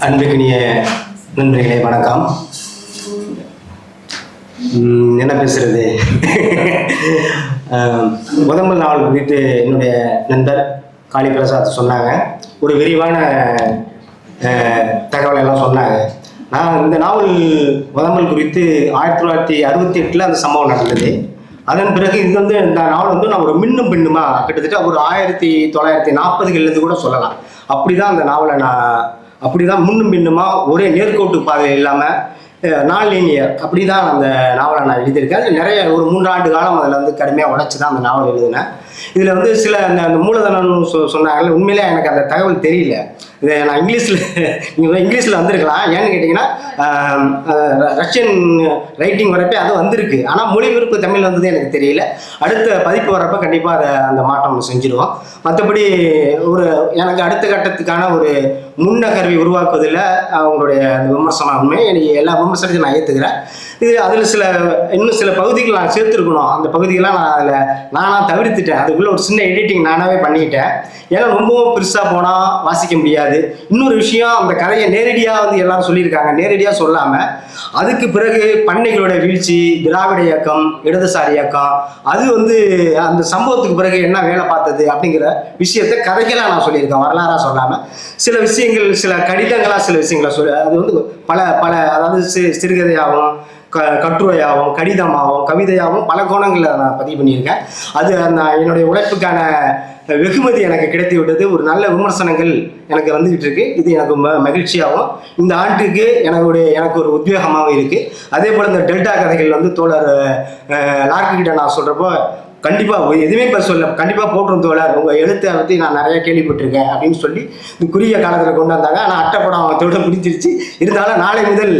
அன்புக்கினிய நண்பர்களே வணக்கம். என்ன பேசுறது? அஹ், முதல் நாள் குறித்து என்னுடைய நண்பர் காளி பிரசாத் சொன்னாங்க. ஒரு விரிவான தகவலை எல்லாம் சொன்னாங்க. நான் இந்த நாவல் முதல் குறித்து ஆயிரத்தி தொள்ளாயிரத்தி அறுபத்தி எட்டில் அந்த சம்பவம் நடந்தது. அதன் பிறகு இது வந்து இந்த நாவல் வந்து நான் ஒரு மின்னும் பின்னுமா கிட்டத்தட்ட ஒரு ஆயிரத்தி தொள்ளாயிரத்தி நாற்பதுகள்லேருந்து கூட சொல்லலாம். அப்படிதான் அந்த நாவலை நான் அப்படிதான் முன்னும் பின்னுமா ஒரே நேர்கோட்டு பாதை இல்லாமல் நான் லீனியர் அப்படி தான் அந்த நாவலை நான் எழுதியிருக்கேன். நிறைய ஒரு மூன்றாண்டு காலம் அதில் வந்து கடுமையாக உடச்சி தான் அந்த நாவல் எழுதினேன். இதில் வந்து சில அந்த அந்த மூலதனம்னு சொ சொன்னாங்கல்ல உண்மையிலே எனக்கு அந்த தகவல் தெரியல. இதை நான் இங்கிலீஷில் நீங்கள் இங்கிலீஷில் வந்திருக்கலாம். ஏன்னு கேட்டிங்கன்னா ரஷ்யன் ரைட்டிங் வரப்போ அது வந்திருக்கு. ஆனால் மொழிபெயர்ப்பு தமிழ் வந்தது எனக்கு தெரியல. அடுத்த பதிப்பு வரப்போ கண்டிப்பாக அதை அந்த மாற்றம் செஞ்சுருவோம். மற்றபடி ஒரு எனக்கு அடுத்த கட்டத்துக்கான ஒரு முன்னகர்வை உருவாக்குவதில் அவங்களுடைய அந்த விமர்சனம் உண்மை. எனக்கு எல்லா விமர்சனத்தையும் நான் ஏற்றுக்கிறேன் இது அதில் சில இன்னும் சில பகுதிகள் நான் சேர்த்துருக்கணும். அந்த பகுதிகள்லாம் நான் அதில் நானாக தவிர்த்துட்டேன். அதுக்குள்ளே ஒரு சின்ன எடிட்டிங் நானாகவே பண்ணிக்கிட்டேன் ஏன்னா ரொம்பவும் பெருசாக போனால் வாசிக்க முடியாது. இன்னொரு விஷயம் அந்த கதையை நேரடியாக வந்து எல்லாரும் சொல்லியிருக்காங்க. நேரடியாக சொல்லாமல் அதுக்கு பிறகு பண்ணைகளோட வீழ்ச்சி திராவிட இயக்கம் இடதுசாரி இயக்கம் அது வந்து அந்த சம்பவத்துக்கு பிறகு என்ன வேலை பார்த்தது அப்படிங்கிற விஷயத்தை கதைகளாக நான் சொல்லியிருக்கேன். வரலாறாக சொல்லாமல் சில விஷயங்கள் சில கடிதங்களாக சில விஷயங்களை சொல்லி அது வந்து பல பல அதாவது சி சிறுகதையாகவும் க கட்டுரையாகவும் கடிதமாகவும் கவிதையாகவும் பல கோணங்களில் நான் பதிவு பண்ணியிருக்கேன். அது அந்த என்னுடைய உழைப்புக்கான வெகுமதி எனக்கு கிடைத்து விட்டது. ஒரு நல்ல விமர்சனங்கள் எனக்கு வந்துகிட்டு இருக்கு. இது எனக்கு ம மகிழ்ச்சியாகவும் இந்த ஆண்டுக்கு எனக்குடைய எனக்கு ஒரு உத்வேகமாகவும் இருக்குது அதே போல் இந்த டெல்டா கதைகள் வந்து தோழர் லார்க்கு கிட்ட நான் சொல்கிறப்போ கண்டிப்பாக எதுவுமே இப்போ சொல்ல கண்டிப்பாக போட்டுரும் தோழர். உங்கள் எழுத்தை பற்றி நான் நிறையா கேள்விப்பட்டிருக்கேன் அப்படின்னு சொல்லி இந்த குறுகிய காலத்தில் கொண்டு வந்தாங்க. ஆனால் அட்டைப்படம் தோட பிடிச்சிருச்சு இருந்தாலும் நாளை முதல்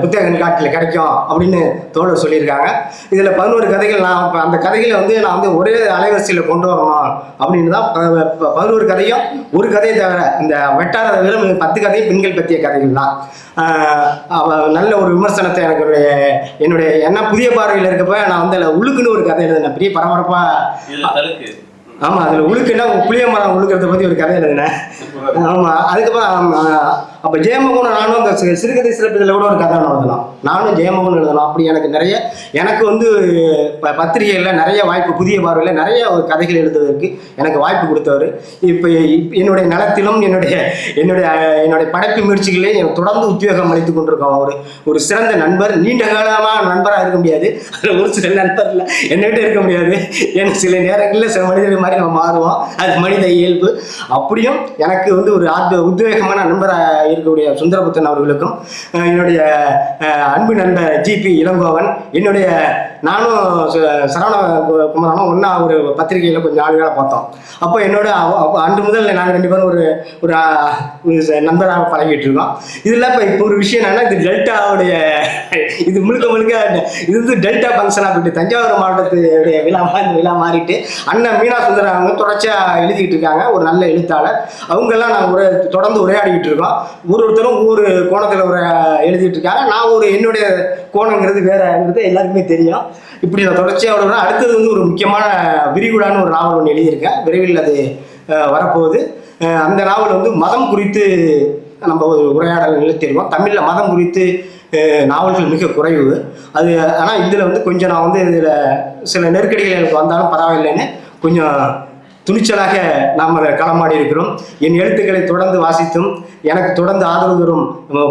புத்தக கண்காட்சியில் கிடைக்கும் அப்படின்னு தோழர் சொல்லியிருக்காங்க. இதில் பதினோரு கதைகள் நான் இப்ப அந்த கதைகளை வந்து நான் வந்து ஒரே அலைவரிசையில் கொண்டு வரணும் அப்படின்னு தான் பதினோரு கதையும் ஒரு கதையை தவிர இந்த வெட்டார வெறும் பத்து கதையும் பெண்கள் பற்றிய கதைகள் தான். நல்ல ஒரு விமர்சனத்தை எனக்கு என்னுடைய என்ன புதிய பார்வையில் இருக்கப்ப நான் வந்து அதில் உள்ளுக்குன்னு ஒரு கதை எழுதினேன். பெரிய பரபரப்பாக ஆமாம் அதில் உழுக்குன்னா புளிய மரம் உழுக்கிறத பற்றி ஒரு கதை எழுதினேன். ஆமாம் அதுக்கப்புறம் அப்போ ஜெயமோகன் நானும் அந்த சிறுகதை சிறப்பதில் கூட ஒரு கதை எழுதலாம். நானும் ஜெயமோகன் எழுதலாம். அப்படி எனக்கு நிறைய எனக்கு வந்து ப பத்திரிகையில் நிறைய வாய்ப்பு புதிய பார்வையில் நிறைய ஒரு கதைகள் எழுதுவதற்கு எனக்கு வாய்ப்பு கொடுத்தவர். இப்போ என்னுடைய நலத்திலும் என்னுடைய என்னுடைய என்னுடைய படைப்பு முயற்சிகளே தொடர்ந்து உத்தியோகம் அளித்து கொண்டிருக்கோம் அவர். ஒரு சிறந்த நண்பர் நீண்ட காலமாக நண்பராக இருக்க முடியாது. அதில் ஒரு சில நண்பர் இல்லை. என்னகிட்ட இருக்க முடியாது. ஏன்னா சில நேரங்களில் சில மனிதர்கள் மாதிரி நம்ம மாறுவோம். அது மனித இயல்பு. அப்படியும் எனக்கு வந்து ஒரு ஆத்ம உத்வேகமான நண்பராக இருக்கக்கூடிய சுந்தரபுத்தன் அவர்களுக்கும் என்னுடைய அன்பு நண்பர் ஜிபி இளங்கோவன் என்னுடைய நானும் ச- சரவண குமாரனும் ஒன்றா ஒரு பத்திரிகையில் கொஞ்சம் ஆளுகளை பார்த்தோம். அப்போ என்னோட அவ- அன்று முதல் நாங்கள் ரெண்டு பேரும் ஒரு ஒரு ஒரு நண்பராக பழகிட்டு இருக்கோம். இதில் இப்போ இப்போ ஒரு விஷயம் என்னன்னா இது டெல்டாவுடைய இது முழுக்க முழுக்க இது வந்து டெல்டா ஃபங்க்ஷனாக போயிட்டு தஞ்சாவூர் மாவட்டத்துடைய விழாமா இந்த விழா மாறிட்டு அண்ணன் மீனா சுந்தரம் அவங்க தொடர்ச்சியாக எழுதிக்கிட்டு இருக்காங்க ஒரு நல்ல எழுத்தாளர். அவங்கெல்லாம் நாங்கள் ஒரு தொடர்ந்து உரையாடிக்கிட்டு இருக்கோம். ஒரு ஒருத்தரும் ஒவ்வொரு கோணத்தில் ஒரு எழுதிட்டு இருக்காங்க. நான் ஒரு என்னுடைய கோணங்கிறது வேறங்கிறது எல்லாருக்குமே தெரியும். இப்படி நான் தொடர்ச்சியாக வருவேன் அடுத்தது வந்து ஒரு முக்கியமான விரிகுடான்னு ஒரு நாவல் ஒன்று எழுதியிருக்கேன். விரைவில் அது வரப்போகுது. அந்த நாவல் வந்து மதம் குறித்து நம்ம ஒரு உரையாடல் நிறுத்திடுவோம் தமிழில் மதம் குறித்து நாவல்கள் மிக குறைவு. அது ஆனால் இதில் வந்து கொஞ்சம் நான் வந்து இதில் சில நெருக்கடிகள் எனக்கு வந்தாலும் பரவாயில்லைன்னு கொஞ்சம் துணிச்சலாக நாம் களமாடி இருக்கிறோம். என் எழுத்துக்களை தொடர்ந்து வாசித்தும் எனக்கு தொடர்ந்து ஆதரவு தரும்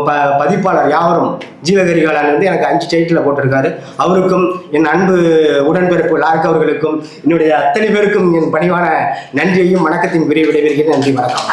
ப பதிப்பாளர் யாவரும் ஜீவகரிகாலன் வந்து எனக்கு அஞ்சு டைட்டில் போட்டிருக்காரு. அவருக்கும் என் அன்பு உடன்பிறப்பு லார்க் அவர்களுக்கும் என்னுடைய அத்தனை பேருக்கும் என் பணிவான நன்றியையும் வணக்கத்தையும் விரைவு நன்றி வணக்கம்.